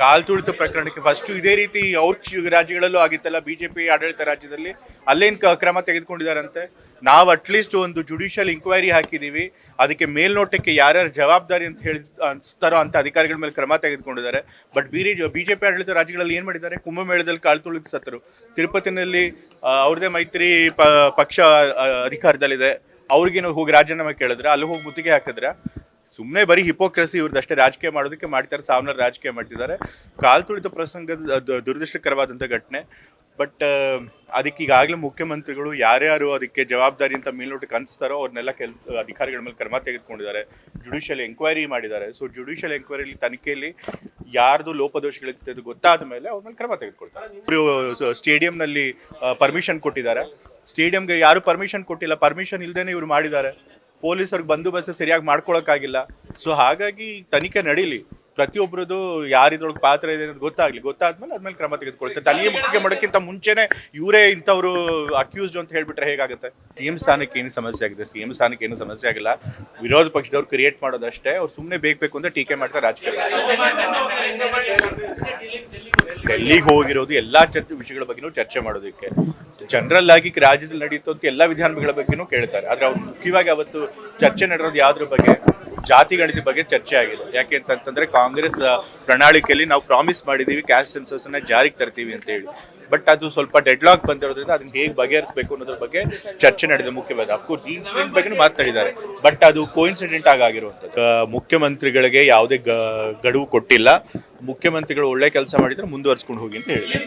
ಕಾಲ್ ತುಳಿತ ಪ್ರಕರಣಕ್ಕೆ ಫಸ್ಟ್ ಇದೇ ರೀತಿ ಅವ್ರ ರಾಜ್ಯಗಳಲ್ಲೂ ಆಗಿತ್ತಲ್ಲ, ಬಿಜೆಪಿ ಆಡಳಿತ ರಾಜ್ಯದಲ್ಲಿ. ಅಲ್ಲೇನ್ ಕ್ರಮ ತೆಗೆದುಕೊಂಡಿದಾರಂತೆ ನಾವು ಅಟ್ಲೀಸ್ಟ್ ಒಂದು ಜುಡಿಷಿಯಲ್ ಇನ್ಕ್ವೈರಿ ಹಾಕಿದೀವಿ. ಅದಕ್ಕೆ ಮೇಲ್ನೋಟಕ್ಕೆ ಯಾರ್ಯಾರು ಜವಾಬ್ದಾರಿ ಅಂತ ಹೇಳಿ ಅನ್ಸ್ತಾರೋ ಅಂತ ಅಧಿಕಾರಿಗಳ ಮೇಲೆ ಕ್ರಮ ತೆಗೆದುಕೊಂಡಿದ್ದಾರೆ. ಬಟ್ ಬಿ ಬಿಜೆಪಿ ಆಡಳಿತ ರಾಜ್ಯಗಳಲ್ಲಿ ಏನ್ ಮಾಡಿದ್ದಾರೆ? ಕುಂಭಮೇಳದಲ್ಲಿ ಕಾಲ್ ತುಳಿದು ಸತ್ತರು. ತಿರುಪತಿನಲ್ಲಿ ಅವ್ರದೇ ಮೈತ್ರಿ ಪಕ್ಷ ಅಧಿಕಾರದಲ್ಲಿದೆ. ಅವ್ರಿಗೇನು ಹೋಗಿ ರಾಜೀನಾಮೆ ಕೇಳಿದ್ರೆ, ಅಲ್ಲಿ ಹೋಗಿ ಮುತ್ತಿಗೆ ಹಾಕಿದ್ರೆ ಸುಮ್ಮನೆ ಬರೀ ಹಿಪೋಕ್ರಸಿ ಇವ್ರದ್ದಷ್ಟೇ ರಾಜಕೀಯ ಮಾಡೋದಕ್ಕೆ ಮಾಡ್ತಾರೆ ಸಾವಿರ ರಾಜಕೀಯ ಮಾಡ್ತಿದ್ದಾರೆ ಕಾಲ್ ತುಳಿತ ಪ್ರಸಂಗದ ದುರದೃಷ್ಟಕರವಾದಂಥ ಘಟನೆ. ಬಟ್ ಅದಕ್ಕೆ ಈಗಾಗಲೇ ಮುಖ್ಯಮಂತ್ರಿಗಳು ಯಾರ್ಯಾರು ಅದಕ್ಕೆ ಜವಾಬ್ದಾರಿ ಅಂತ ಮೇಲ್ನೋಟಕ್ಕೆ ಅನಿಸ್ತಾರೋ ಅವ್ರನ್ನೆಲ್ಲ ಕೆಲಸ ಅಧಿಕಾರಿಗಳ ಮೇಲೆ ಕ್ರಮ ತೆಗೆದುಕೊಂಡಿದ್ದಾರೆ. ಜುಡಿಷಿಯಲ್ ಎಂಕ್ವೈರಿ ಮಾಡಿದ್ದಾರೆ. ಸೊ ಜುಡಿಷಿಯಲ್ ಎಂಕ್ವೈರಿಲಿ ತನಿಖೆಯಲ್ಲಿ ಯಾರ್ದು ಲೋಪದೋಷಗಳಿರ್ತದೆ ಗೊತ್ತಾದ ಮೇಲೆ ಅವ್ರ ಮೇಲೆ ಕ್ರಮ ತೆಗೆದುಕೊಳ್ತಾರೆ. ಇವರು ಸ್ಟೇಡಿಯಂನಲ್ಲಿ ಪರ್ಮಿಷನ್ ಕೊಟ್ಟಿದ್ದಾರೆ. ಸ್ಟೇಡಿಯಂಗೆ ಯಾರು ಪರ್ಮಿಷನ್ ಕೊಟ್ಟಿಲ್ಲ ಪರ್ಮಿಷನ್ ಇಲ್ದೇನೆ ಇವ್ರು ಮಾಡಿದ್ದಾರೆ. ಪೊಲೀಸರಿಗೆ ಬಂದೋಬಸ್ತ್ ಸರಿಯಾಗಿ ಮಾಡ್ಕೊಳಕ್ಕಾಗಿಲ್ಲ. ಸೊ ಹಾಗಾಗಿ ತನಿಖೆ ನಡೀಲಿ. ಪ್ರತಿಯೊಬ್ಬರದು ಯಾರಿದ್ರೊಳಗೆ ಪಾತ್ರ ಇದೆ ಅನ್ನೋದು ಗೊತ್ತಾಗ್ಲಿ. ಗೊತ್ತಾದ್ಮೇಲೆ ಅದ್ಮೇಲೆ ಕ್ರಮ ತೆಗೆದುಕೊಳ್ತಾರೆ ತನಿಖೆ ಮುಖ್ಯ ಮಾಡೋಕ್ಕಿಂತ ಮುಂಚೆನೆ ಇವರೇ ಇಂಥವ್ರು ಅಕ್ಯೂಸ್ಡ್ ಅಂತ ಹೇಳ್ಬಿಟ್ರೆ ಹೇಗಾಗುತ್ತೆ? ಸಿಎಂ ಸ್ಥಾನಕ್ಕೆ ಏನು ಸಮಸ್ಯೆ ಆಗಿದೆ? ಸಿಎಂ ಸ್ಥಾನಕ್ಕೆ ಏನು ಸಮಸ್ಯೆ ಆಗಿಲ್ಲ. ವಿರೋಧ ಪಕ್ಷದವ್ರು ಕ್ರಿಯೇಟ್ ಮಾಡೋದಷ್ಟೇ. ಅವ್ರು ಸುಮ್ಮನೆ ಬೇಕು ಬೇಕು ಅಂತ ಟೀಕೆ ಮಾಡ್ತಾರೆ ರಾಜಕೀಯ ಡೆಲ್ಲಿಗೆ ಹೋಗಿರೋದು ಎಲ್ಲಾ ಚರ್ಚೆ ವಿಷಯಗಳ ಬಗ್ಗೆನೂ ಚರ್ಚೆ ಮಾಡೋದಕ್ಕೆ. ಜನರಲ್ ಆಗಿ ರಾಜ್ಯದಲ್ಲಿ ನಡೆಯುತ್ತಂತ ಎಲ್ಲ ವಿಧಾನಗಳ ಬಗ್ಗೆನೂ ಕೇಳ್ತಾರೆ. ಆದ್ರೆ ಅವ್ರು ಮುಖ್ಯವಾಗಿ ಅವತ್ತು ಚರ್ಚೆ ನಡೆಯೋದು ಯಾವ್ದ್ರ ಬಗ್ಗೆ? ಜಾತಿ ಗಣಿತ ಬಗ್ಗೆ ಚರ್ಚೆ ಆಗಿದೆ. ಯಾಕೆ ಅಂತಂತಂದ್ರೆ ಕಾಂಗ್ರೆಸ್ ಪ್ರಣಾಳಿಕೆಯಲ್ಲಿ ನಾವು ಪ್ರಾಮಿಸ್ ಮಾಡಿದೀವಿ ಕ್ಯಾಸ್ಟ್ ಸೆನ್ಸಸ್ ಅನ್ನ ಜಾರಿಗೆ ತರ್ತೀವಿ ಅಂತ ಹೇಳಿ. ಬಟ್ ಅದು ಸ್ವಲ್ಪ ಡೆಡ್ ಲಾಕ್ ಬಂದಿರೋದ್ರಿಂದ ಅದನ್ನ ಹೇಗೆ ಬಗೆಹರಿಸಬೇಕು ಅನ್ನೋದ್ರ ಬಗ್ಗೆ ಚರ್ಚೆ ನಡೆದಿದೆ ಮುಖ್ಯವಾದ. ಅಫ್ಕೋರ್ಸ್ ಈ ಇನ್ಸಿಡೆಂಟ್ ಬಗ್ಗೆ ಮಾತನಾಡಿದ್ದಾರೆ ಬಟ್ ಅದು ಕೋಇನ್ಸಿಡೆಂಟ್ ಆಗಿ ಆಗಿರುವಂಥದ್ದು ಮುಖ್ಯಮಂತ್ರಿಗಳಿಗೆ ಯಾವುದೇ ಗಡುವು ಕೊಟ್ಟಿಲ್ಲ. ಮುಖ್ಯಮಂತ್ರಿಗಳು ಒಳ್ಳೆ ಕೆಲಸ ಮಾಡಿದ್ರೆ ಮುಂದುವರ್ಸ್ಕೊಂಡು ಹೋಗಿ ಅಂತ ಹೇಳಿದೆ